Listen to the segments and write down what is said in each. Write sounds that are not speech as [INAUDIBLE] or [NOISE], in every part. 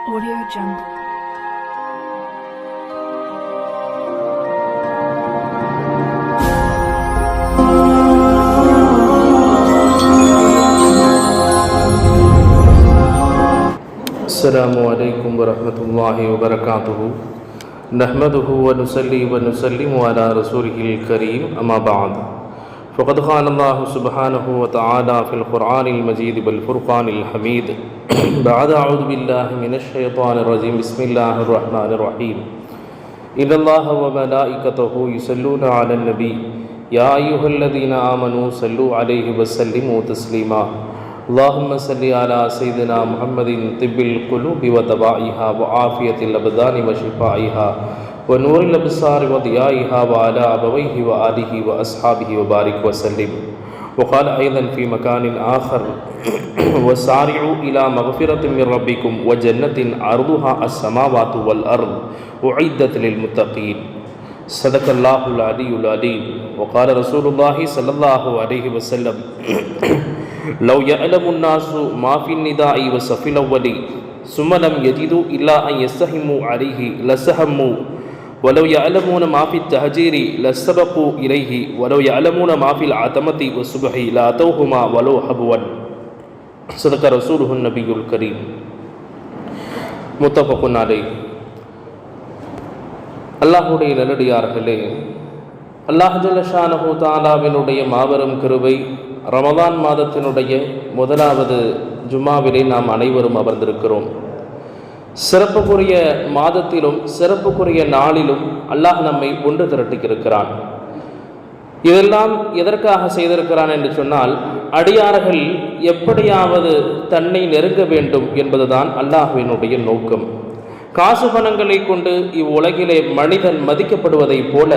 Audio Jungle. السلام عليكم ورحمة الله وبركاته نحمده ونصلي ونسلم على رسوله الكريم أما بعد فقد قال الله سبحانه وتعالى في القرآن المجيد بالفرقان الحميد. [CLEARS THROAT] بعد أعوذ بالله من الشيطان الرجيم. بسم الله الرحمن الرحيم. إن الله وملائكته يصلون على النبي. يا أيها الذين آمنوا صلوا عليه وسلموا تسليما. اللهم صل على سيدنا محمد طب القلوب ودوائها وعافية الأبدان وشفائها ونور الأبصار وضيائها وعلى أبويه وآله وأصحابه وبارك وسلم. وقال أيضا في مكان آخر وسارعوا إلى مغفرة من ربكم وجنة عرضها السماوات والأرض أعدت للمتقين. صدق الله العلي العليم وقال رسول الله صلى الله عليه وسلم لو يعلم الناس ما في النداء وصف الأول ثم لم يجدوا إلا أن يستهموا عليه لسهموا ولو يعلمون ما في التهجير لسبقوا إليه ولو يعلمون ما في العتمة والصبح لأتوهما ولو حبوا صدق رسوله النبي الكريم متفق عليه அல்லாஹுடைய நல்லடியார்களே அல்லாஹ் தாலாவினுடைய மாபெரும் கிருபை ரமதான் மாதத்தினுடைய முதலாவது ஜும்மாவிலே நாம் அனைவரும் அமர்ந்திருக்கிறோம். சிறப்புக்குரிய மாதத்திலும் சிறப்புக்குரிய நாளிலும் அல்லாஹ் நம்மை ஒன்று திரட்டியிருக்கிறான். இதெல்லாம் எதற்காக செய்திருக்கிறான் என்று சொன்னால் அடியார்கள் எப்படியாவது தன்னை நெருங்க வேண்டும் என்பதுதான் அல்லாஹுவினுடைய நோக்கம். காசு பணங்களை கொண்டு இவ்வுலகிலே மனிதன் மதிக்கப்படுவதைப் போல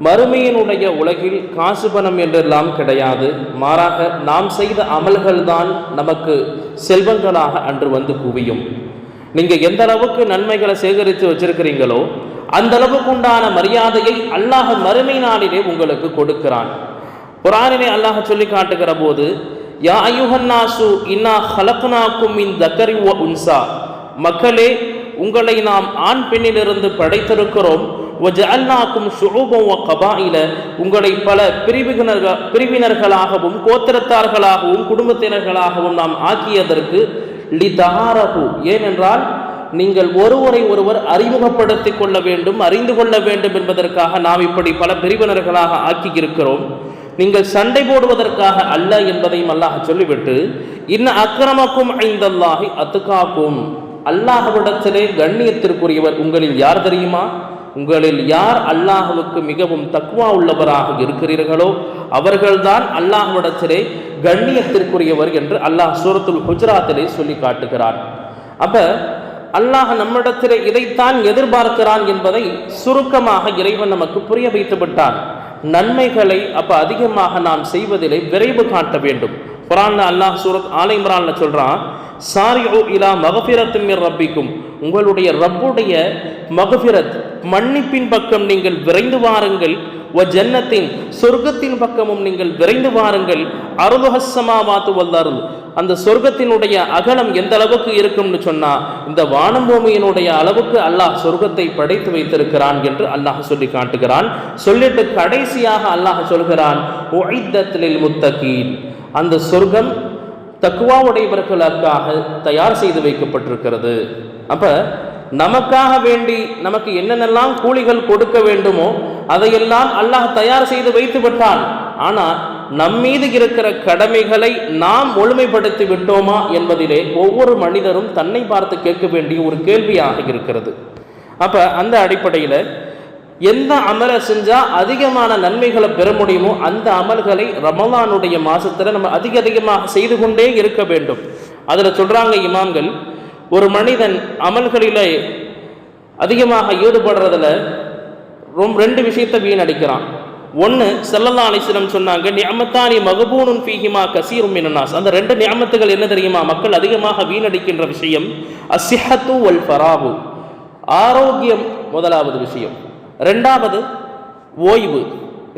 மறுமையினுடைய உலகில் காசு பணம் என்றெல்லாம் கிடையாது. மாறாக நாம் செய்த அமல்கள் தான் நமக்கு செல்வங்களாக அன்று வந்து குவியும். நீங்கள் எந்த அளவுக்கு நன்மைகளை சேகரித்து வச்சிருக்கிறீங்களோ அந்த அளவுக்கு உண்டான மரியாதையை அல்லாஹ் மறுமை நாளிலே உங்களுக்கு கொடுக்கிறான். குரானிலே அல்லாஹ் சொல்லி காட்டுகிற போது யா அயுஹன்னாசு இன்னா ஹலக்குனாக்கும் இன் தக்கரி உன்சா. மக்களே உங்களை நாம் ஆண் பெண்ணிலிருந்து படைத்திருக்கிறோம். ஒஜஅல்னாக்கும் ஷுஊபம் கபாயில உங்களை பல பிரிவினர்கள் பிரிவினர்களாகவும் கோத்திரத்தார்களாகவும் குடும்பத்தினர்களாகவும் நாம் ஆக்கியதற்கு லி தஹாரஹு ஏனென்றால் நீங்கள் ஒருவரை ஒருவர் அறிமுகப்படுத்திக் கொள்ள வேண்டும் அறிந்து கொள்ள வேண்டும் என்பதற்காக நாம் இப்படி பல பிரிவினர்களாக ஆக்கி இருக்கிறோம் நீங்கள் சண்டை போடுவதற்காக அல்ல என்பதையும் அல்லாஹ் சொல்லிவிட்டு இன்ன அக்கிரமக்கும் ஐந்தல்லாகி அத்துக்காக்கும் அல்லாஹவிடத்திலே கண்ணியத்திற்குரியவர் உங்களில் யார் தெரியுமா? உங்களில் யார் அல்லாஹுவுக்கு மிகவும் தக்குவா உள்ளவராக இருக்கிறீர்களோ அவர்கள்தான் அல்லாஹ்விடத்திலே கண்ணியத்திற்குரியவர் என்று அல்லாஹ் சூரத்துல் குஜராத்திலே சொல்லி காட்டுகிறார் அப்ப அல்லாஹ் நம்மிடத்திலே இதைத்தான் எதிர்பார்க்கிறான் என்பதை சுருக்கமாக இறைவன் நமக்கு புரிய வைத்து விட்டான். நன்மைகளை அப்ப அதிகமாக நாம் செய்வதிலே விரைவு காட்ட வேண்டும். குரான் அல்லாஹ் சூரத் ஆலை இம்ரான்ல சொல்றான் சாரியோ இலா மகபிரத்தும் ரப்பிக்கும். உங்களுடைய ரப்புடைய மகபிரத் மன்னிப்பின் பக்கம் நீங்கள் விரைந்து வாருங்கள். ஒ ஜன்னத்தின் சொர்க்கத்தின் பக்கமும் நீங்கள் விரைந்து வாருங்கள். அருளுஹசமாவாத்து வல்லாருள் அந்த சொர்க்கத்தினுடைய அகலம் எந்த அளவுக்கு இருக்கும்னு சொன்னால் இந்த வானபூமியினுடைய அளவுக்கு அல்லாஹ் சொர்க்கத்தை படைத்து வைத்திருக்கிறான் என்று அல்லாஹ் சொல்லி காட்டுகிறான். சொல்லிட்டு கடைசியாக அல்லாஹ் சொல்கிறான் முத்தகீன். அந்த சொர்க்கம் தக்குவா உடையவர்களுக்காக தயார் செய்து வைக்கப்பட்டிருக்கிறது. அப்போ நமக்காக வேண்டி நமக்கு என்னென்னலாம் கூலிகள் கொடுக்க வேண்டுமோ அதையெல்லாம் அல்லாஹ் தயார் செய்து வைத்து விட்டான். ஆனால் நம்மீது இருக்கிற கடமைகளை நாம் முழுமைப்படுத்தி விட்டோமா என்பதிலே ஒவ்வொரு மனிதரும் தன்னை பார்த்து கேட்க வேண்டிய ஒரு கேள்வியாக இருக்கிறது. அப்போ அந்த அடிப்படையில் எந்த அமலை செஞ்சா அதிகமான நன்மைகளை பெற முடியுமோ அந்த அமல்களை ரமலானுடைய மாசத்துல நம்ம அதிக அதிகமாக செய்து கொண்டே இருக்க வேண்டும். அதுல சொல்றாங்க இமாம்கள் ஒரு மனிதன் அமல்களில் அதிகமாக ஈடுபடுறதுல ரொம்ப ரெண்டு விஷயத்தை வீணடிக்கிறான். ஒன்று செல்லல்லா அலிஸ்லம் சொன்னாங்க நியமத்தானி மகபூனுன் ஃபீஹிமா கசீரும் மினனாஸ் அந்த ரெண்டு நியமத்துகள் என்ன தெரியுமா? மக்கள் அதிகமாக வீணடிக்கின்ற விஷயம் அசிஹத்து ஒல் பராபு ஆரோக்கியம் முதலாவது விஷயம். ரெண்டாவது ஓய்வு.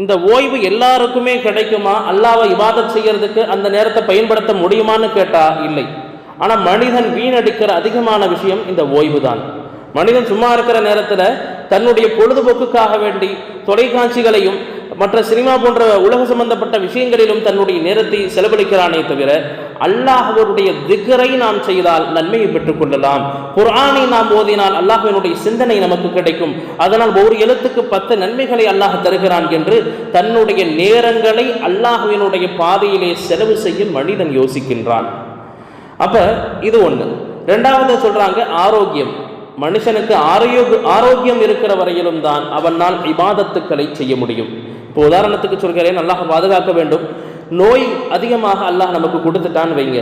இந்த ஓய்வு எல்லாருக்குமே கிடைக்குமா? அல்லாவை இவாதம் செய்யறதுக்கு அந்த நேரத்தை பயன்படுத்த முடியுமான்னு கேட்டா இல்லை. ஆனால் மனிதன் வீணடிக்கிற அதிகமான விஷயம் இந்த ஓய்வு தான் மனிதன் சும்மா இருக்கிற நேரத்தில் தன்னுடைய பொழுதுபோக்குக்காக வேண்டி தொலைக்காட்சிகளையும் மற்ற சினிமா போன்ற உலக சம்பந்தப்பட்ட விஷயங்களிலும் தன்னுடைய நேரத்தை செலவழிக்கிறானே தவிர அல்லாஹவருடைய திக்கரை நாம் செய்தால் நன்மையை பெற்றுக்கொள்ளலாம் குரானை நாம் ஓதினால் அல்லாஹவினுடைய சிந்தனை நமக்கு கிடைக்கும். அதனால் ஒரு எழுத்துக்கு பத்து நன்மைகளை அல்லாஹ் தருகிறான் என்று தன்னுடைய நேரங்களை அல்லாஹுவினுடைய பாதையிலே செலவு செய்ய மனிதன் யோசிக்கின்றான். அப்ப இது ஒண்ணு. ரெண்டாவது சொல்றாங்க ஆரோக்கியம். மனுஷனுக்கு ஆரோக்கிய ஆரோக்கியம் இருக்கிற வரையிலும் தான் அவனால் இபாதத்துக்களை செய்ய முடியும். இப்போ உதாரணத்துக்கு சொல்கிறேன் நல்லா பாதுகாக்க வேண்டும். நோய் அதிகமாக அல்லாஹ் நமக்கு கொடுத்துட்டான்னு வைங்க.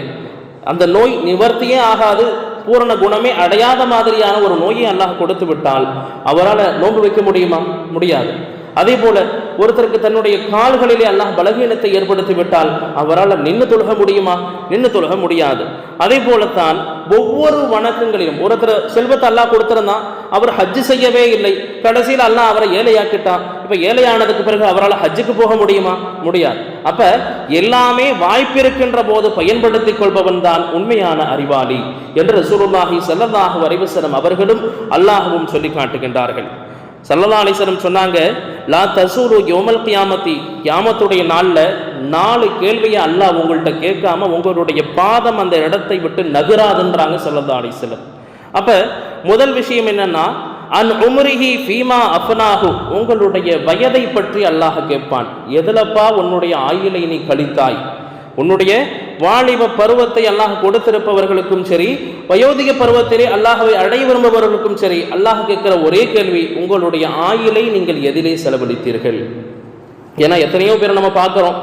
அந்த நோய் நிவர்த்தியே ஆகாது பூரண குணமே அடையாத மாதிரியான ஒரு நோயை அல்லாஹ் கொடுத்து விட்டால் அவரால் நோன்பு வைக்க முடியுமா? முடியாது. அதே போல ஒருத்தருக்கு தன்னுடைய கால்களிலே அல்லாஹ் பலகீனத்தை ஏற்படுத்தி விட்டால் அவரால் நின்று தொழுக முடியுமா? நின்று தொழுக முடியாது. அதே போலத்தான் ஒவ்வொரு வணக்கங்களிலும் ஒருத்தர் செல்வத்தை அல்லாஹ் கொடுத்திருந்தான் அவர் ஹஜ்ஜு செய்யவே இல்லை கடைசியில் அல்லாஹ் அவரை ஏழையாக்கிட்டான் இப்போ ஏழையானதுக்கு பிறகு அவரால் ஹஜ்ஜுக்கு போக முடியுமா? முடியாது. அப்போ எல்லாமே வாய்ப்பிருக்கின்ற போது பயன்படுத்திக் கொள்பவன் தான் உண்மையான அறிவாளி என்று ரசூலுல்லாஹி ஸல்லல்லாஹு அறிவசனம் அவர்களும் அல்லாஹுவும் சொல்லி காட்டுகின்றார்கள். சல்லல்லா அலிசனம் சொன்னாங்க லா தசூரு யோமல் கியாமத்தி. கியாமத்துடைய நாளில் நாலு கேள்வியை அல்லாஹ் உங்கள்கிட்ட கேட்காம உங்களுடைய பாதம் அந்த இடத்தை விட்டு நகராதுன்றாங்க சல்லல்லா அலிசலம் அப்போ முதல் விஷயம் என்னன்னா அன் உமரிஹி ஃபீமா அஃபனாகு உங்களுடைய வயதை பற்றி அல்லாஹ் கேட்பான். எதுலப்பா உன்னுடைய ஆயுளை நீ கழித்தாய்? உன்னுடைய வாலிப பருவத்தை அல்லாஹ் கொடுத்திருப்பவர்களுக்கும் சரி வயோதிக பருவத்திலே அல்லாஹவை அடைய விரும்புபவர்களுக்கும் சரி அல்லாஹ் கேட்கிற ஒரே கேள்வி உங்களுடைய ஆயுளை நீங்கள் எதிலே செலவழித்தீர்கள். ஏன்னா எத்தனையோ பேரை நம்ம பார்க்குறோம்.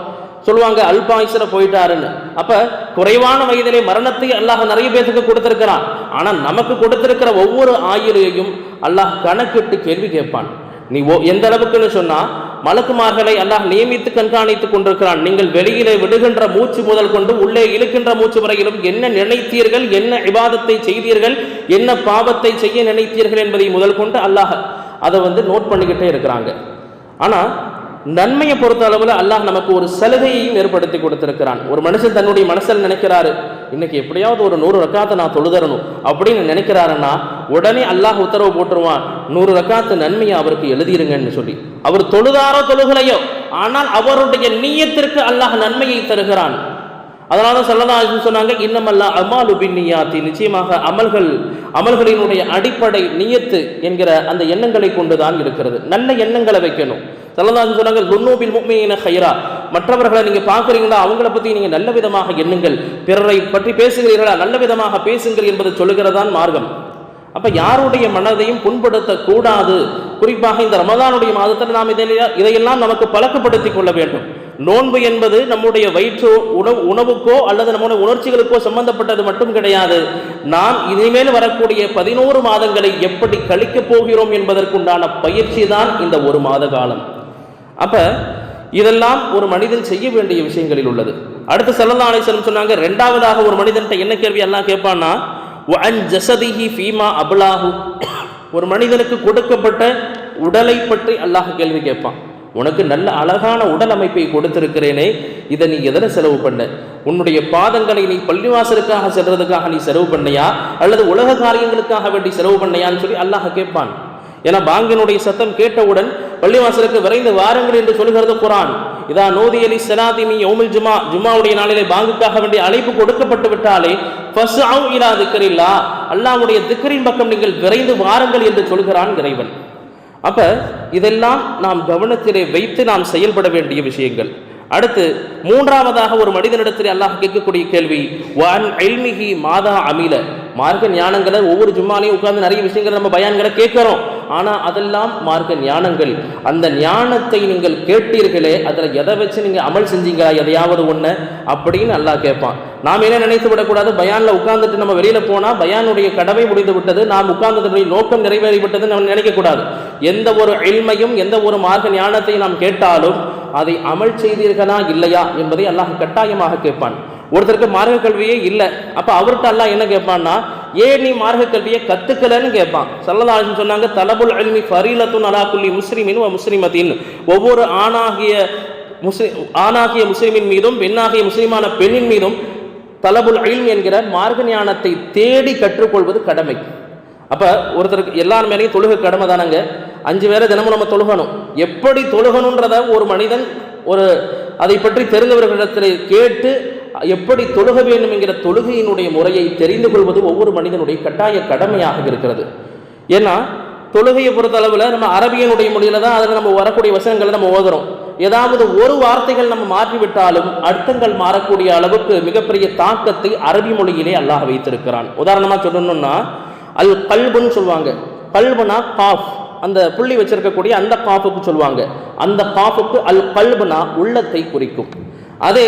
சொல்லுவாங்க அல்பாயுசில போயிட்டாருன்னு. அப்போ குறைவான வயதிலே மரணத்தை அல்லாஹ் நிறைய பேத்துக்கு கொடுத்துருக்கிறான். ஆனால் நமக்கு கொடுத்திருக்கிற ஒவ்வொரு ஆயுளையும் அல்லாஹ் கணக்கிட்டு கேள்வி கேட்பான். நீ ஓ- எந்த அளவுக்குன்னு சொன்னா மலக்குமார்களை அல்லாஹ் நியமித்து கண்காணித்துக் கொண்டிருக்கிறான். நீங்கள் வெளியிலே விடுகின்ற மூச்சு முதல் கொண்டு உள்ளே இழுக்கின்ற மூச்சு வரையிலும் என்ன நினைத்தீர்கள் என்ன விவாதத்தை செய்தீர்கள் என்ன பாவத்தை செய்ய நினைத்தீர்கள் என்பதை முதல் கொண்டு அல்லாஹ் அதை வந்து நோட் பண்ணிக்கிட்டே இருக்கிறாங்க. ஆனா நன்மையை பொறுத்த அளவில் அல்லாஹ் நமக்கு ஒரு சலுகையையும் ஏற்படுத்தி கொடுத்திருக்கிறான். ஒரு மனுஷன் தன்னுடைய மனசில் நினைக்கிறாரு இன்னைக்கு எப்படியாவது ஒரு நூறு ரக்காத்தை நான் தொழுதரணும். அப்படின்னு நினைக்கிறாருன்னா உடனே அல்லாஹ் உத்தரவு போட்டுருவான். நூறு ரக்காத்து நன்மையை அவருக்கு எழுதிருங்கன்னு சொல்லி. அவர் தொழுதாரோ தொழுகலையோ ஆனால் அவருடைய நீயத்திற்கு அல்லாஹ் நன்மையை தருகிறான். அதனால தான் சொல்லலாம் சொன்னாங்க இன்னமல்ல அமாலு பின்னியாத்தி. நிச்சயமாக அமல்கள் அமல்களினுடைய அடிப்படை நியத்து என்கிற அந்த எண்ணங்களை கொண்டுதான் இருக்கிறது. நல்ல எண்ணங்களை வைக்கணும். சல்லதாசன் சொன்னாங்க லுன்னூபில் முக்மையின ஹைரா மற்றவர்களை நீங்கள் பார்க்குறீங்களா? அவங்கள பற்றி நீங்கள் நல்ல விதமாக எண்ணுங்கள். பிறரை பற்றி பேசுகிறீர்களா? நல்ல விதமாக பேசுங்கள் என்பது சொல்லுகிறதான் மார்க்கம். அப்போ யாருடைய மனதையும் புண்படுத்தக்கூடாது. குறிப்பாக இந்த ரமதானுடைய மாதத்தில் நாம் இதை இதையெல்லாம் நமக்கு பழக்கப்படுத்தி கொள்ள வேண்டும். நோன்பு என்பது நம்முடைய வயிற்றோ உணவு உணவுக்கோ அல்லது நம்முடைய உணர்ச்சிகளுக்கோ சம்பந்தப்பட்டது மட்டும் கிடையாது. நாம் இனிமேல் வரக்கூடிய பதினோரு மாதங்களை எப்படி கழிக்கப் போகிறோம் என்பதற்குண்டான பயிற்சி தான் இந்த ஒரு மாத காலம். அப்போ இதெல்லாம் ஒரு மனிதன் செய்ய வேண்டிய விஷயங்களில் உள்ளது. அடுத்து சல்லல்லா அலிஸ்லம் சொன்னாங்க ரெண்டாவதாக ஒரு மனிதன்ட்ட என்ன கேள்வி எல்லாம் கேட்பான்னா வஅன் ஃபீமா அபுலாஹு. ஒரு மனிதனுக்கு கொடுக்கப்பட்ட உடலை பற்றி அல்லாஹ் கேள்வி கேட்பான். உனக்கு நல்ல அழகான உடல் அமைப்பை கொடுத்திருக்கிறேனே இதை நீ எதில் செலவு பண்ண? உன்னுடைய பாதங்களை நீ பள்ளிவாசலுக்காக செல்றதுக்காக நீ செலவு பண்ணியா? அல்லது உலக காரியங்களுக்காக வேண்டி செலவு பண்ணியான்னு சொல்லி அல்லாஹ் கேட்பான். ஏன்னா பாங்கினுடைய சத்தம் கேட்டவுடன் பள்ளிவாசலுக்கு விரைந்து வாருங்கள் என்று சொல்கிறது குரான் இதா நோதி அலி சலாதிமி ஓமில் ஜுமா ஜுமாவுடைய நாளிலே பாங்குக்காக வேண்டிய அழைப்பு கொடுக்கப்பட்டு விட்டாலே ஃபஸ்அவு இலா திக்கரில்லா அல்லாஹ்வுடைய திக்கரின் பக்கம் நீங்கள் விரைந்து வாருங்கள் என்று சொல்கிறான் இறைவன். அப்ப இதெல்லாம் நாம் கவனத்திலே வைத்து நாம் செயல்பட வேண்டிய விஷயங்கள். அடுத்து மூன்றாவதாக ஒரு மனிதனிடத்தில் அல்லாஹ் கேட்கக்கூடிய கேள்வி வான் எல்மிகி மாதா அமில? மார்க்க ஞானங்களை ஒவ்வொரு ஜும்மாலையும் உட்கார்ந்து நிறைய விஷயங்களை நம்ம பயான்களை கேட்கிறோம். ஆனால் அதெல்லாம் மார்க்க ஞானங்கள். அந்த ஞானத்தை நீங்கள் கேட்டீர்களே அதில் எதை வச்சு நீங்கள் அமல் செஞ்சீங்களா எதையாவது ஒன்று அப்படின்னு நல்லா கேட்பான். நாம் என்ன நினைத்து விடக்கூடாது? பயானில் உட்கார்ந்துட்டு நம்ம வெளியில் போனால் பயானுடைய கடமை முடிந்து விட்டது நாம் உட்கார்ந்ததுடைய நோக்கம் நிறைவேறி விட்டது நம்ம நினைக்கக்கூடாது. எந்த ஒரு எளிமையும் எந்த ஒரு மார்க்க ஞானத்தை நாம் கேட்டாலும் அதை அமல் செய்தீர்களா இல்லையா என்பதை அல்லாஹ் கட்டாயமாக கேட்பான். ஒருத்தருக்கு மார்க்க கல்வியே இல்லை. அப்போ அவர்கிட்ட எல்லாம் என்ன கேட்பான்னா ஏன் நீ மார்க்க கல்வியை கத்துக்கலன்னு கேட்பான். சல்லதாசன் சொன்னாங்க தலபுல் அல்மி ஃபரீலத்துன் அலாக்குள்ளி முஸ்லீமின் முஸ்லிமின் முஸ்லிமத்தின். ஒவ்வொரு ஆணாகிய முஸ்லிம் ஆணாகிய முஸ்லிமின் மீதும் பெண்ணாகிய முஸ்லிமான பெண்ணின் மீதும் தலபுல் இல்ம் என்கிற மார்க்க ஞானத்தை தேடி கற்றுக்கொள்வது கடமை. அப்போ ஒருத்தருக்கு எல்லார் மேலேயும் தொழுக கடமை தானங்க? அஞ்சு பேரை தினமும் நம்ம தொழுகணும். எப்படி தொழுகணுன்றத ஒரு மனிதன் ஒரு அதை பற்றி தெரிந்தவர்களிடத்தில் கேட்டு எப்படி தொழுக வேண்டும் என்கிற தொழுகையினுடைய முறையை தெரிந்து கொள்வது ஒவ்வொரு மனிதனுடைய கட்டாய கடமையாக இருக்கிறது. ஏன்னா தொழுகையை பொறுத்த அளவில் நம்ம அரபியனுடைய மொழியில தான் அதில் நம்ம வரக்கூடிய வசனங்களை நம்ம ஓதுறோம். ஏதாவது ஒரு வார்த்தைகள் நம்ம மாற்றிவிட்டாலும் அர்த்தங்கள் மாறக்கூடிய அளவுக்கு மிகப்பெரிய தாக்கத்தை அரபி மொழியிலே அல்லாஹ் வைத்திருக்கிறான். உதாரணமாக சொல்லணும்னா அல் கல்புன்னு சொல்லுவாங்க. கல்புனா காஃப். அந்த புள்ளி வச்சிருக்கக்கூடிய அந்த காஃபுக்கு சொல்லுவாங்க. அந்த காஃபுக்கு அல் கல்புனா உள்ளத்தை குறிக்கும். அதே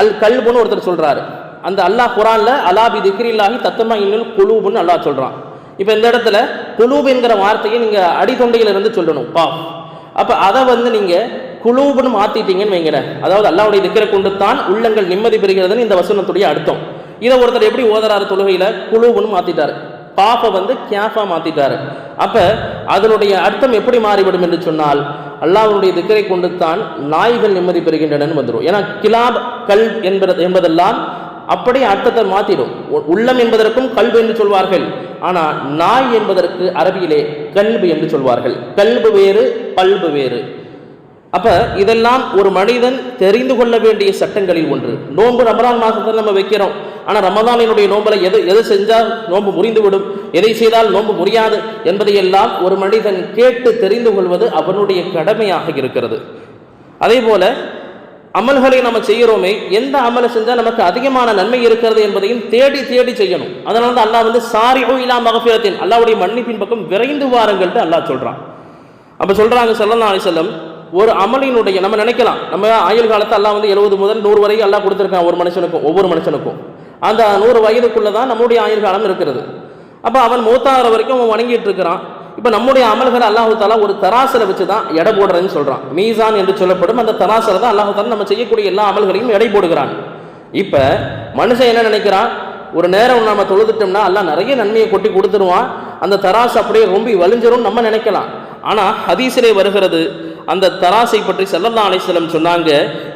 அல் கல்புன்னு ஒருத்தர் சொல்றாரு. அந்த அல்லாஹ் குரான்ல அலாபி திக்ரில்லாஹி தத்தமா இன்னும் குலூபுன்னு அல்லாஹ் சொல்றான். இப்போ இந்த இடத்துல குலூப் என்கிற வார்த்தையை நீங்க அடித்தொண்டையில இருந்து சொல்லணும். பா அப்ப அதை வந்து நீங்க குலூபுன்னு மாத்திட்டீங்கன்னு வைங்களேன். அதாவது அல்லாவுடைய திக்கரை கொண்டு தான் உள்ளங்கள் நிம்மதி பெறுகிறதுன்னு இந்த வசனத்துடைய அர்த்தம். இதை ஒருத்தர் எப்படி ஓதராறு தொழுகையில? குலூபுன்னு மாத்திட்டாரு. பாப்பை வந்து கேஃபா மாத்திட்டாரு. அப்ப அதனுடைய அர்த்தம் எப்படி மாறிவிடும் என்று சொன்னால் அல்லாஹ்வுடைய திக்கரை கொண்டு தான் நாய்கள் நிம்மதி பெறுகின்றன வந்துடும் ஏன்னா கிலாப் கல் என்பது என்பதெல்லாம் அப்படியே அர்த்தத்தை மாத்திடும். உ- உள்ளம் என்பதற்கும் கல்பு என்று சொல்வார்கள். ஆனால் நாய் என்பதற்கு அரபியிலே கல்பு என்று சொல்வார்கள். கல்பு வேறு பல்பு வேறு. அப்போ இதெல்லாம் ஒரு மனிதன் தெரிந்து கொள்ள வேண்டிய சட்டங்களில் ஒன்று. நோன்பு ரமலான் மாதத்தில் நம்ம வைக்கிறோம். ஆனால் ரமதானினுடைய நோன்புல எது எது செஞ்சால் நோன்பு முறிந்துவிடும்? எதை செய்தால் நோன்பு முறியாது என்பதையெல்லாம் ஒரு மனிதன் கேட்டு தெரிந்து கொள்வது அவனுடைய கடமையாக இருக்கிறது. அதே போல அமல்களை நம்ம செய்கிறோமே எந்த அமலை செஞ்சால் நமக்கு அதிகமான நன்மை இருக்கிறது என்பதையும் தேடி தேடி செய்யணும். அதனால தான் அல்லாஹ் வந்து சாரி இலா மகஃபிரத்தின் அல்லாஹ்வுடைய மன்னிப்பின் பக்கம் விரைந்து வாருங்கள்ட்டு அல்லாஹ் சொல்கிறான் அப்போ சொல்கிறாங்க சொல்லலாம் அலைஹி செல்லம் ஒரு அமலினுடைய நம்ம நினைக்கலாம். நம்ம ஆயுள் காலத்தை எல்லாம் வந்து எழுபது முதல் நூறு வரைக்கும் எல்லாம் கொடுத்துருக்கான் ஒரு மனுஷனுக்கும் ஒவ்வொரு மனுஷனுக்கும். அந்த நூறு வயதுக்குள்ளே தான் நம்முடைய ஆயுள் காலம் இருக்கிறது. அப்போ அவன் மூத்தாகிற வரைக்கும் அவன் வணங்கிட்டு இருக்கிறான். இப்போ நம்முடைய அமல்களை அல்லாஹு தாலா ஒரு தராசில் வச்சு தான் எடை போடுறேன்னு சொல்கிறான் மீசான் என்று சொல்லப்படும் அந்த தராசில் தான் அல்லாஹு தாலா நம்ம செய்யக்கூடிய எல்லா அமல்களையும் எடை போடுகிறான். இப்போ மனுஷன் என்ன நினைக்கிறான்? ஒரு நேரம் நம்ம தொழுதுட்டோம்னா எல்லாம் நிறைய நன்மையை கொட்டி கொடுத்துருவான். அந்த தராசு அப்படியே ரொம்ப வலிஞ்சிரும் நம்ம நினைக்கலாம். ஆனால் ஹதீஸிலே வருகிறது அந்த தராசை பற்றி சல்லல்லா அலிஸ்லம் சொன்னாங்க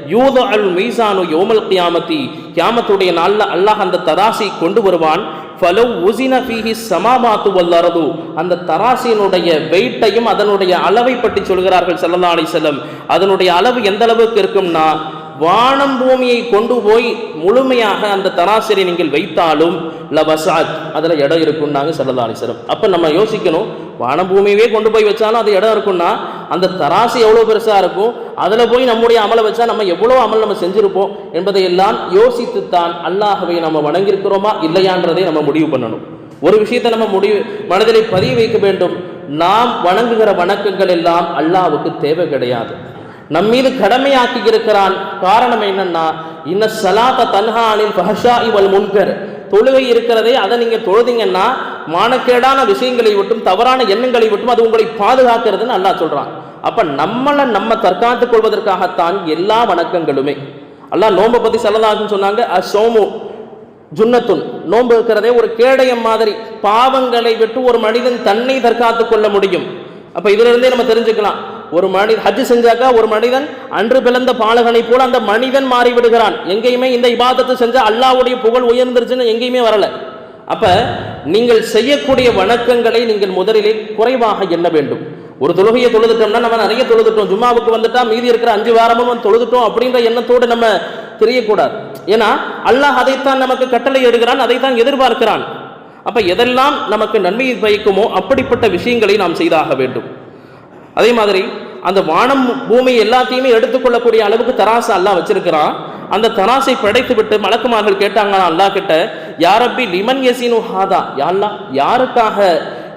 யூத அல் மீசானு யோமல் கியாமத்தி கியாமத்துடைய நாளில் அல்லாஹ் அந்த தராசை கொண்டு வருவான். ஃபலவ் உசின ஃபீஹி சமாபாத்து வல்லரது அந்த தராசியினுடைய வெயிட்டையும் அதனுடைய அளவை பற்றி சொல்கிறார்கள் சல்லல்லா அலைஹி அதனுடைய அளவு எந்த அளவுக்கு இருக்கும்னா வானம் பூமியை கொண்டு போய் முழுமையாக அந்த தராசரி நீங்கள் வைத்தாலும் லபசாத் அதில் இடம் இருக்கும்னாங்க ஸல்லல்லாஹு அப்போ நம்ம யோசிக்கணும் வானம் பூமியவே கொண்டு போய் வச்சாலும் அது இடம் இருக்கும்னா அந்த தராசு எவ்வளோ பெருசாக இருக்கும் அதில் போய் நம்முடைய அமலை வச்சா நம்ம எவ்வளோ அமல் நம்ம செஞ்சுருப்போம் என்பதை எல்லாம் யோசித்துத்தான் அல்லாஹவை நம்ம வணங்கியிருக்கிறோமா இல்லையான்றதை நம்ம முடிவு பண்ணணும். ஒரு விஷயத்தை நம்ம முடிவு மனதிலே பதிய வைக்க வேண்டும். நாம் வணங்குகிற வணக்கங்கள் எல்லாம் அல்லாவுக்கு தேவை கிடையாது. நம் மீது கடமையாக்கி இருக்கிறான். காரணம் என்னன்னா இன்ன சலாத்த தன்ஹா பஹஷா ஃபஹஷா இவல் முன்கர். தொழுகை இருக்கிறதே அதை நீங்கள் தொழுதிங்கன்னா மானக்கேடான விஷயங்களை விட்டும் தவறான எண்ணங்களை விட்டும் அது உங்களை பாதுகாக்கிறதுன்னு அல்லாஹ் சொல்கிறான் அப்போ நம்மளை நம்ம தற்காத்துக் கொள்வதற்காகத்தான் எல்லா வணக்கங்களுமே. அல்லாஹ் நோன்பை பற்றி சொல்லலாகுன்னு சொன்னாங்க அசோமு ஜுன்னத்துன். நோன்பு இருக்கிறதே ஒரு கேடயம் மாதிரி பாவங்களை விட்டு ஒரு மனிதன் தன்னை தற்காத்துக் கொள்ள முடியும். அப்போ இதிலிருந்தே நம்ம தெரிஞ்சுக்கலாம். ஒரு மனித ஹஜ் செஞ்சாக்கா ஒரு மனிதன் அன்று பிறந்த பாலகனை போல அந்த மனிதன் மாறி விடுகிறான் எங்கேயுமே இந்த இபாதத்தை செஞ்சால் அல்லாஹ்வுடைய புகழ் உயர்ந்துருச்சுன்னு எங்கேயுமே வரல. அப்ப நீங்கள் செய்யக்கூடிய வணக்கங்களை நீங்கள் முதலிலே குறைவாக எண்ண வேண்டும். ஒரு தொழுகையை தொழுதுட்டோம்னா நம்ம நிறைய தொழுதுட்டோம். ஜும்மாவுக்கு வந்துட்டா மீதி இருக்கிற அஞ்சு வாரமும் வந்து தொழுதுட்டோம் அப்படின்ற எண்ணத்தோடு நம்ம தெரியக்கூடாது. ஏன்னா அல்லாஹ் அதைத்தான் நமக்கு கட்டளை எடுகிறான் அதைத்தான் எதிர்பார்க்கிறான். அப்ப எதெல்லாம் நமக்கு நன்மையை பயக்குமோ அப்படிப்பட்ட விஷயங்களை நாம் செய்தாக வேண்டும். அதே மாதிரி அந்த வானம் பூமி எல்லாத்தையுமே எடுத்துக்கொள்ளக்கூடிய அளவுக்கு தராசு அல்லாஹ் வச்சிருக்கிறான். அந்த தராசை படைத்து விட்டு மலக்குமார்கள் கேட்டாங்களா அல்லாஹ் கிட்ட யாரப்பி லிமன் யசினு ஹாதா? யாழ்லா யாருக்காக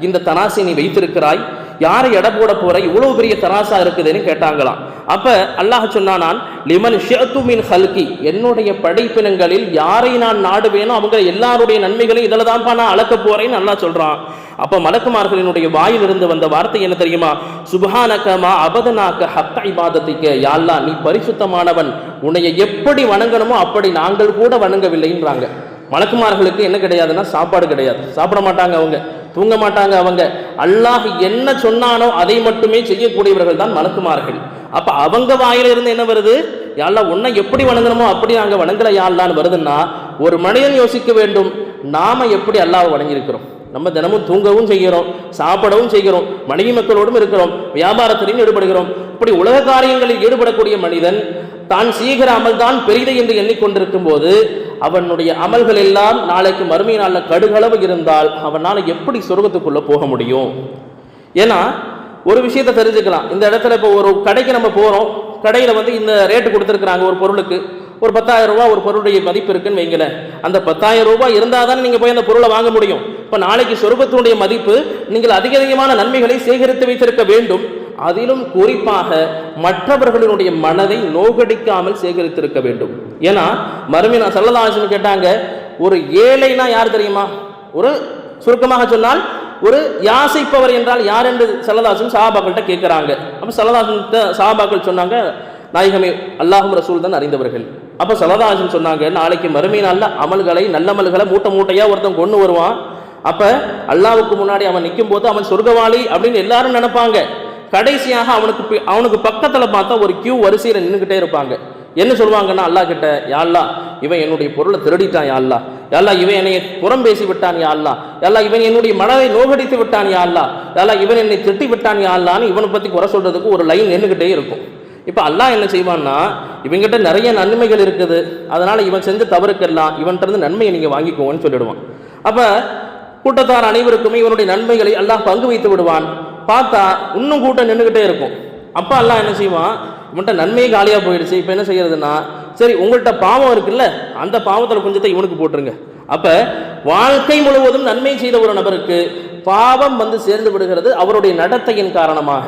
இந்த தராசை நீ வைத்திருக்கிறாய்? யாரை எடை போட போற இவ்வளவு பெரிய தராசா இருக்குதுன்னு கேட்டாங்களாம். அப்ப அல்லாஹ் சொன்னானான் லிமன் ஷியத்து ஹல்கி. என்னுடைய படைப்பினங்களில் யாரை நான் நாடுவேனோ அவங்க எல்லாருடைய நன்மைகளையும் இதில் தான்ப்பா நான் அளக்க போறேன்னு நல்லா சொல்றான். அப்ப மலக்குமார்களினுடைய வாயிலிருந்து வந்த வார்த்தை என்ன தெரியுமா? சுபஹானகமா அபதனாக்க ஹக்க இபாதத்திக்க. யாழ்லா நீ பரிசுத்தமானவன். உன்னைய எப்படி வணங்கணுமோ அப்படி நாங்கள் கூட வணங்கவில்லைன்றாங்க. மலக்குமார்களுக்கு என்ன கிடையாதுன்னா சாப்பாடு கிடையாது. சாப்பிட மாட்டாங்க அவங்க. தூங்க மாட்டாங்க அவங்க. அல்லாஹ் என்ன சொன்னானோ அதை மட்டுமே செய்யக்கூடியவர்கள் தான் மலக்குமார்கள். அப்ப அவங்க வாயில இருந்து என்ன வருது? யாழ்லா உன்னை எப்படி வணங்கணுமோ அப்படி நாங்கள் வணங்கல யாழ்லான்னு வருதுன்னா ஒரு மனிதன் யோசிக்க வேண்டும் நாம எப்படி அல்லாஹ் வணங்கியிருக்கிறோம்? நம்ம தினமும் தூங்கவும் செய்கிறோம் சாப்பிடவும் செய்கிறோம் மனைவி மக்களோடும் இருக்கிறோம் வியாபாரத்திலையும் ஈடுபடுகிறோம். இப்படி உலக காரியங்களில் ஈடுபடக்கூடிய மனிதன் தான் செய்கிற அமல் தான் பெரிது என்று எண்ணிக்கொண்டிருக்கும் போது அவனுடைய அமல்கள் எல்லாம் நாளைக்கு மறுமை நாளில் கடுகளவு இருந்தால் அவனால் எப்படி சொர்க்கத்துக்குள்ளே போக முடியும்? ஏன்னா ஒரு விஷயத்தை தெரிஞ்சுக்கலாம். இந்த இடத்துல இப்போ ஒரு கடைக்கு நம்ம போகிறோம் கடையில் வந்து இந்த ரேட்டு கொடுத்துருக்குறாங்க ஒரு பொருளுக்கு. ஒரு பத்தாயிரம் ரூபாய் ஒரு பொருளுடைய மதிப்பு இருக்குன்னு வைங்களேன். அந்த பத்தாயிரம் ரூபாய் இருந்தால் தானே நீங்கள் போய் அந்த பொருளை வாங்க முடியும். இப்போ நாளைக்கு சொர்க்கத்தினுடைய மதிப்பு நீங்கள் அதிக அதிகமான நன்மைகளை சேகரித்து வைத்திருக்க வேண்டும். அதிலும் குறிப்பாக மற்றவர்களுடைய மனதை நோகடிக்காமல் சேகரித்திருக்க வேண்டும். ஏன்னா மறுமை சல்லதாசன் கேட்டாங்க ஒரு ஏழைனா யார் தெரியுமா? ஒரு சுருக்கமாக சொன்னால் ஒரு யாசைப்பவர் என்றால் யார் என்று சல்லதாசன் சாபாக்கள்கிட்ட கேட்குறாங்க. அப்போ சல்லதாசன் சாபாக்கள் சொன்னாங்க நாயகமே அல்லாஹும் ரசூல் தான் அறிந்தவர்கள். அப்போ சலதாசன் சொன்னாங்க நாளைக்கு மறுமை நாளில் அமல்களை நல்ல அமல்களை மூட்டை மூட்டையாக ஒருத்தன் கொண்டு வருவான். அப்போ அல்லாவுக்கு முன்னாடி அவன் நிற்கும் போது அவன் சொர்க்கவாளி அப்படின்னு எல்லாரும் நினைப்பாங்க. கடைசியாக அவனுக்கு அவனுக்கு பக்கத்தில் பார்த்தா ஒரு கியூ வரிசையில் நின்றுக்கிட்டே இருப்பாங்க. என்ன சொல்லுவாங்கன்னா அல்லாஹ் கிட்ட யாழ்லா இவன் என்னுடைய பொருளை திருடிட்டான் யாழ்லா யாழ்லா இவன் என்னை புறம் பேசி விட்டான் யாழ்லா யாழ்லா இவன் என்னுடைய மனதை நோகடித்து விட்டான் யாழ்லா யாழ்லா இவன் என்னை திட்டி விட்டான் யாழ்லான்னு இவனை பற்றி குறை சொல்கிறதுக்கு ஒரு லைன் நின்றுக்கிட்டே இருக்கும். இப்போ அல்லாஹ் என்ன செய்வான்னா இவங்கிட்ட நிறைய நன்மைகள் இருக்குது. அதனால் இவன் செஞ்ச தவறுக்கெல்லாம் இவன்கிட்ட இருந்து நன்மையை நீங்கள் வாங்கிக்கோங்கன்னு சொல்லிடுவான். அப்போ கூட்டத்தார் அனைவருக்குமே இவனுடைய நன்மைகளை அல்லாஹ் பங்கு வைத்து விடுவான். பார்த்தா இன்னும் கூட்டம் நின்றுக்கிட்டே இருக்கும். அப்போ எல்லாம் என்ன செய்வான்? இவன்கிட்ட நன்மையே காலியாக போயிடுச்சு. இப்போ என்ன செய்யறதுன்னா சரி உங்கள்கிட்ட பாவம் இருக்குல்ல அந்த பாவத்தில் கொஞ்சத்தை இவனுக்கு போட்டுருங்க. அப்போ வாழ்க்கை முழுவதும் நன்மை செய்த ஒரு நபருக்கு பாவம் வந்து சேர்ந்து விடுகிறது அவருடைய நடத்தையின் காரணமாக.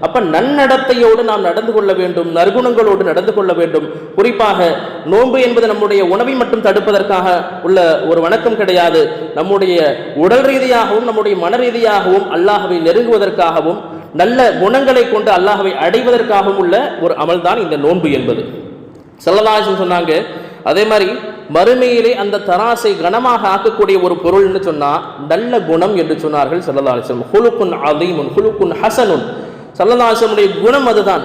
அப்ப நன்னடத்தையோடு நாம் நடந்து கொள்ள வேண்டும் நற்குணங்களோடு நடந்து கொள்ள வேண்டும். குறிப்பாக நோன்பு என்பது நம்முடைய உணவை மட்டும் தடுப்பதற்காக உள்ள ஒரு வணக்கம் கிடையாது. நம்முடைய உடல் ரீதியாகவும் நம்முடைய மன ரீதியாகவும் அல்லாஹவை நெருங்குவதற்காகவும் நல்ல குணங்களை கொண்டு அல்லாஹவை அடைவதற்காகவும் உள்ள ஒரு அமல்தான் இந்த நோன்பு என்பது. செல்லதாசன் சொன்னாங்க அதே மாதிரி மறுமையிலே அந்த தராசை கனமாக ஆக்கக்கூடிய ஒரு பொருள்னு சொன்னா நல்ல குணம் என்று சொன்னார்கள் செல்லதாசன் ஹுலுக்குன் அதீமுன் ஹுலுக்குன் ஹசனுன். சல்லல்லாஹுடைய குணம் அதுதான்.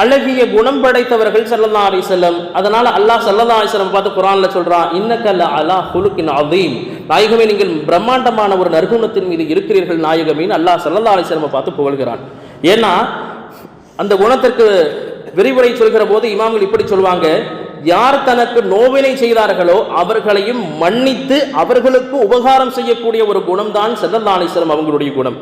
அழகிய குணம் படைத்தவர்கள் சல்லல்லா அலிசல்லம் அதனால அல்லாஹ் சல்லல்லா அலிஸ்லம் பார்த்து குரான்ல சொல்றான் இன்னக்கல்ல அலா ஹுலுக்கின் அதீம் நாயகமே நீங்கள் பிரம்மாண்டமான ஒரு நற்குணத்தின் மீது இருக்கிறீர்கள் நாயகமின்னு அல்லாஹ் சல்லல்லா அலிஸ்லமை பார்த்து புகழ்கிறான். ஏன்னா அந்த குணத்திற்கு விரிவுரை சொல்கிற போது இமாம்கள் இப்படி சொல்வாங்க யார் தனக்கு நோவினை செய்தார்களோ அவர்களையும் மன்னித்து அவர்களுக்கு உபகாரம் செய்யக்கூடிய ஒரு குணம்தான் செல்லல்லாசலம் அவங்களுடைய குணம்.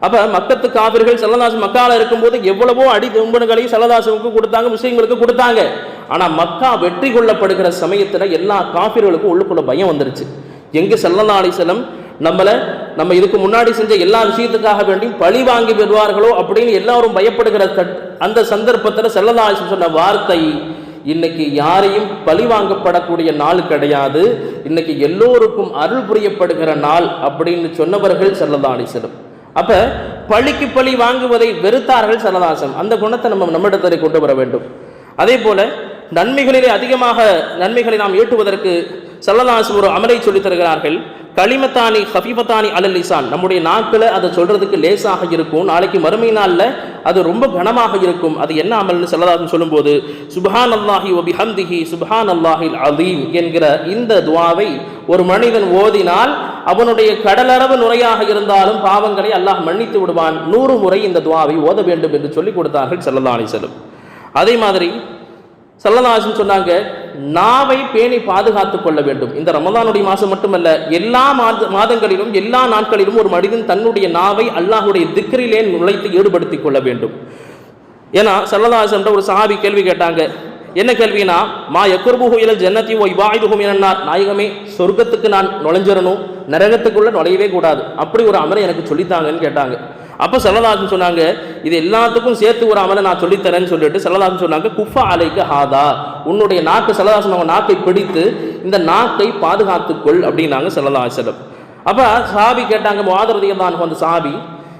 அப்போ மக்கத்து காவிர்கள் செல்லதாசன் மக்கால இருக்கும்போது எவ்வளவோ அடி தும்பன்களையும் செல்லதாசுவுக்கு கொடுத்தாங்க முஸ்லீம்களுக்கு கொடுத்தாங்க. ஆனால் மக்கா வெற்றி கொள்ளப்படுகிற சமயத்தில் எல்லா காபிர்களுக்கும் உள்ளுக்குள்ள பயம் வந்துருச்சு. எங்கே செல்லல்லா அலிசலம் நம்மளை நம்ம இதுக்கு முன்னாடி செஞ்ச எல்லா விஷயத்துக்காக வேண்டி பழி வாங்கி விடுவார்களோ அப்படின்னு எல்லாரும் பயப்படுகிற கட்- அந்த சந்தர்ப்பத்தில் செல்லல்லா சொன்ன வார்த்தை இன்னைக்கு யாரையும் பழி வாங்கப்படக்கூடிய நாள் கிடையாது. இன்னைக்கு எல்லோருக்கும் அருள் புரியப்படுகிற நாள் அப்படின்னு சொன்னவர்கள் செல்லல்லா அப்போ அப்ப பழிக்கு பழி வாங்குவதை வெறுத்தார்கள் சரதாசம் அந்த குணத்தை நம்ம நம்மிடத்தில் கொண்டு வர வேண்டும். அதே போல நன்மைகளிலே அதிகமாக நன்மைகளை நாம் ஈட்டுவதற்கு சல்லதாசம் ஒரு அமலை சொல்லித் தருகிறார்கள். களிமத்தானி ஹஃபிபத்தானி அலல் லிசான். நம்முடைய நாக்கில் அதை சொல்கிறதுக்கு லேசாக இருக்கும். நாளைக்கு மறுமை நாளில் அது ரொம்ப கனமாக இருக்கும். அது என்ன அமல்னு சல்லதாசன் சொல்லும்போது சுபஹான் அல்லாஹி ஒபி ஹம்திஹி சுபஹான் அல்லாஹில் அதீம் என்கிற இந்த துவாவை ஒரு மனிதன் ஓதினால் அவனுடைய கடலளவு நுரையாக இருந்தாலும் பாவங்களை அல்லாஹ் மன்னித்து விடுவான். நூறு முறை இந்த துவாவை ஓத வேண்டும் என்று சொல்லிக் கொடுத்தார்கள் சல்லல்லா அலிசல்லம் அதே மாதிரி சல்லதாசன் சொன்னாங்க நாவை பேணி பாதுகாத்துக் கொள்ள வேண்டும். இந்த ரமதானுடைய மாதம் மட்டுமல்ல எல்லா மாத மாதங்களிலும் எல்லா நாட்களிலும் ஒரு மனிதன் தன்னுடைய நாவை அல்லாஹுடைய திக்ரிலே நுழைத்து ஈடுபடுத்திக் கொள்ள வேண்டும். ஏன்னா சல்லதாசன் ஒரு சஹாபி கேள்வி கேட்டாங்க. என்ன கேள்வினா மா எக்குர்புகு இலல் ஜன்னத்தி ஓ இவாயுதுகும் என்னார் நாயகமே சொர்க்கத்துக்கு நான் நுழைஞ்சிடணும் நரகத்துக்குள்ள நுழையவே கூடாது. அப்படி ஒரு அமரை எனக்கு சொல்லித்தாங்கன்னு கேட்டாங்க. அப்போ செல்லதாசன் சொன்னாங்க இது எல்லாத்துக்கும் சேர்த்து ஒரு அமலை நான் சொல்லித்தரேன்னு சொல்லிட்டு செல்லதாசன் சொன்னாங்க குஃபா அலைக்கு ஹாதா உன்னுடைய நாக்கு செல்லதாசன் அவங்க நாக்கை பிடித்து இந்த நாக்கை பாதுகாத்துக்கொள் அப்படின்னாங்க செல்லதாசனம் அப்போ சாபி கேட்டாங்க மாதரதியம் அந்த சாபி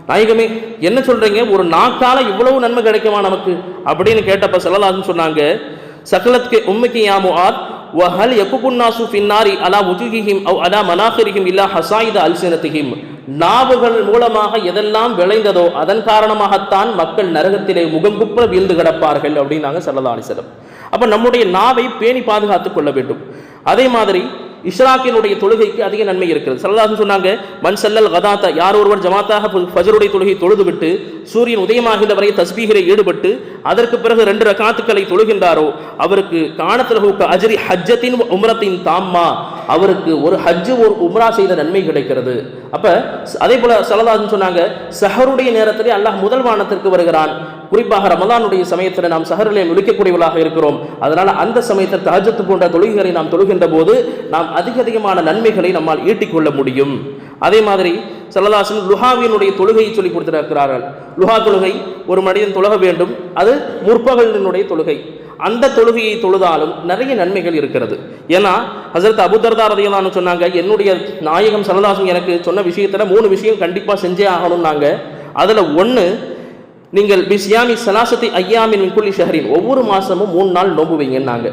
நாயகமே என்ன சொல்கிறீங்க ஒரு நாக்கால் இவ்வளவு நன்மை கிடைக்குமா நமக்கு? அப்படின்னு கேட்டப்ப செல்லலாதுன்னு சொன்னாங்க சகலத்துக்கு உண்மைக்கு யாமு ஆத் வஹல் யகுகுன்னாசு பின்னாரி அலா உஜுகிஹிம் அவ் அலா மனாஃபிரிஹிம் இல்லா ஹசாயித அல்சினத்திஹிம் நாவுகள் மூலமாக எதெல்லாம் விளைந்ததோ அதன் காரணமாகத்தான் மக்கள் நரகத்திலே முகங்குப்புற வீழ்ந்து கிடப்பார்கள் அப்படின்னாங்க சல்லதா அலிசலம் அப்போ நம்முடைய நாவை பேணி பாதுகாத்துக் கொள்ள வேண்டும். அதே மாதிரி இஷ்ராக்கினுடைய தொழுகைக்கு அதிக நன்மை இருக்கிறது. சல்லல்லாஹு சொன்னாங்க மண் செல்லல் கதாத்தா யார் ஒருவர் ஜமாத்தாக ஃபஜருடைய தொழுகை தொழுதுவிட்டு சூரியன் உதயமாகின்ற வரை தஸ்பீகிலே ஈடுபட்டு அதற்கு பிறகு ரெண்டு ரகாத்துக்களை தொழுகின்றாரோ அவருக்கு காணத்தில் அஜரி ஹஜ்ஜத்தின் உம்ரத்தின் தாம்மா. அவருக்கு ஒரு ஹஜ்ஜு ஒரு உம்ரா செய்த நன்மை கிடைக்கிறது. அப்ப அதே போல சல்லல்லாஹு சொன்னாங்க சஹருடைய நேரத்திலே அல்லாஹ் முதல் வானத்திற்கு வருகிறான். குறிப்பாக ரமதானுடைய சமயத்தில் நாம் சஹரிலே விழிக்கக்கூடியவர்களாக இருக்கிறோம். அதனால அந்த சமயத்தில் தஹஜத்து போன்ற தொழுகைகளை நாம் தொழுகின்ற போது நாம் அதிக அதிகமான நன்மைகளை நம்மால் ஈட்டிக்கொள்ள முடியும். அதே மாதிரி சல்லதாசன் லுஹாவினுடைய தொழுகையை சொல்லி கொடுத்திருக்கிறார்கள். லுஹா தொழுகை ஒரு மனிதன் தொழுக வேண்டும். அது முற்பகலினுடைய தொழுகை. அந்த தொழுகையை தொழுதாலும் நிறைய நன்மைகள் இருக்கிறது. ஏன்னா ஹசரத் அபுதர்தா ரதியலான்னு சொன்னாங்க என்னுடைய நாயகம் சரதாசன் எனக்கு சொன்ன விஷயத்தில் மூணு விஷயம் கண்டிப்பாக செஞ்சே ஆகணும்னாங்க. அதில் ஒன்று நீங்கள் பிஸ்யாமி சலாசத்தி ஐயாமின் மின்குள்ளி ஷஹரின் ஒவ்வொரு மாதமும் மூணு நாள் நோம்புவீங்கன்னாங்க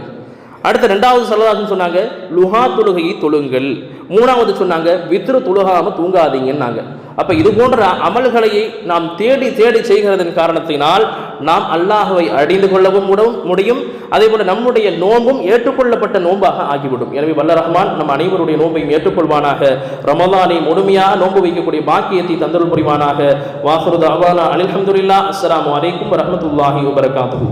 அடுத்த ரெண்டாவது சரதாசன் சொன்னாங்க லுஹா தொழுகையை தொழுங்கள். மூணாவது சொன்னாங்க வித்ரு துலகாமல் தூங்காதீங்கன்னாங்க. அப்போ இது போன்ற அமல்களை நாம் தேடி தேடி செய்கிறதன் காரணத்தினால் நாம் அல்லாஹுவை அடைந்து கொள்ளவும் முடியும். அதே போல நம்முடைய நோன்பும் ஏற்றுக்கொள்ளப்பட்ட நோன்பாக ஆகிவிடும். எனவே வல்ல ரஹ்மான் நம் அனைவருடைய நோன்பையும் ஏற்றுக்கொள்வானாக. ரமதானை முழுமையாக நோன்பு வைக்கக்கூடிய பாக்கியத்தை தந்தல் புரிவானாக. வாஹருது அவானா அனில்ஹம்துலில்லா அஸ்ஸலாமு அலைக்கும் வரஹ்மத்துல்லாஹி வபரகாத்துஹு.